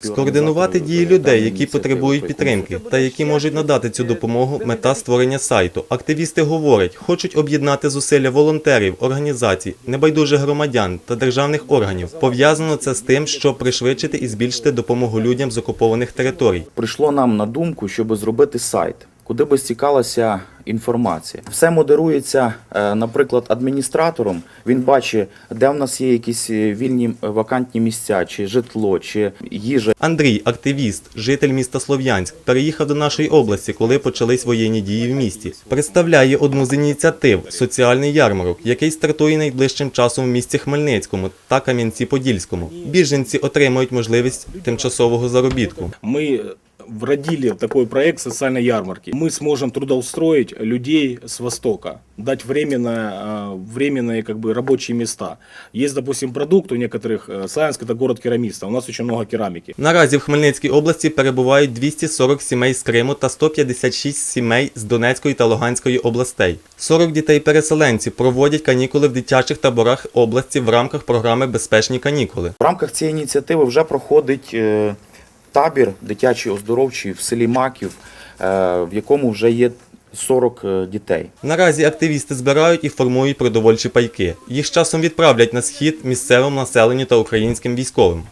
Скоординувати дії людей, які потребують підтримки, та які можуть надати цю допомогу. Мета створення сайту. Активісти говорять, хочуть об'єднати зусилля волонтерів, організацій, небайдужих громадян та державних органів. Пов'язано це з тим, щоб пришвидшити і збільшити допомогу людям з окупованих територій. прийшло нам на думку, щоб зробити сайт, куди би стікалася інформація. Все модерується, е, наприклад, адміністратором. Він бачить, де в нас є якісь е, вільні е, вакантні місця, чи житло, чи їжа. Андрій, активіст, житель міста Слов'янськ, переїхав до нашої області, коли почались воєнні дії в місті. Представляє одну з ініціатив соціальний ярмарок, який стартує найближчим часом в місті Хмельницькому та Кам'янці-Подільському. Біженці отримають можливість тимчасового заробітку. Мы вродили такой проект социальной ярмарки. Мы сможем трудоустроить людей с Востока, дать временное, э, временные как бы, рабочие места. Есть, допустим, продукт у некоторых, э, Славянск это город керамиста, у нас очень много керамики. Наразі в Хмельницькій області перебувають 240 сімей з Криму та 156 сімей з Донецької та Луганської областей. 40 дітей-переселенців проводять канікули в дитячих таборах області в рамках програми Безпечні канікули. В рамках цієї ініціативи вже проходить е, табір дитячий оздоровчий в селі Маків, е, в якому вже є 40 е, дітей. Наразі активісти збирають і формують продовольчі пайки. Їх часом відправлять на схід місцевим населенню та українським військовим.